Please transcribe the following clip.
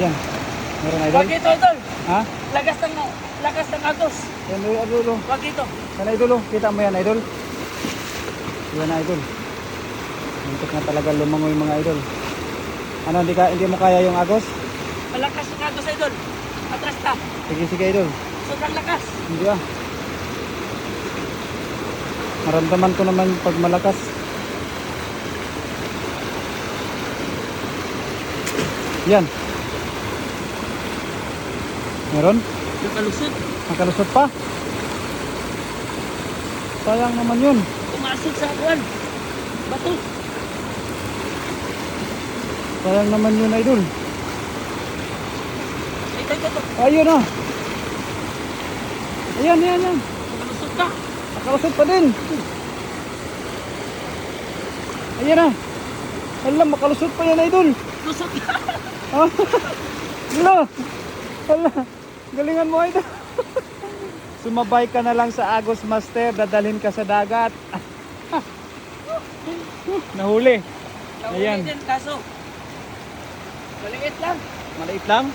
Yan. Meron idol. Wag ito, idol. Ha? Lagas ng, lagas ng agos. Yan idol. idol. Wag ito. Yan idol. oh. Kita mo yan idol. Yan idol. Muntik na talaga lumangoy mga idol. Ano, hindi, ka, hindi mo kaya yung agos? Malakas yung agos, idol. Atras ka. Sige, sige idol. Sobrang lakas. Hindi ah. Maramdaman ko naman pag malakas. Yan. Meron? Nakalusot. Nakalusot pa. Sayang naman yun. Pumasok sa akuan. Bato. Sayang naman yun, idol. Ito, ito, ito. Ayun ah. Ayan, ayan, ayan. Nakalusot ka. Nakalusot pa din. Ayan ah. Alam, makalusot pa yan, idol. Lusot ka. Ah, Hala. Hala. Galingan mo ito. Sumabay ka na lang sa Agos Master, dadalhin ka sa dagat. Nahuli. Nahuli Ayan. din, kaso. Maliit lang. Maliit lang.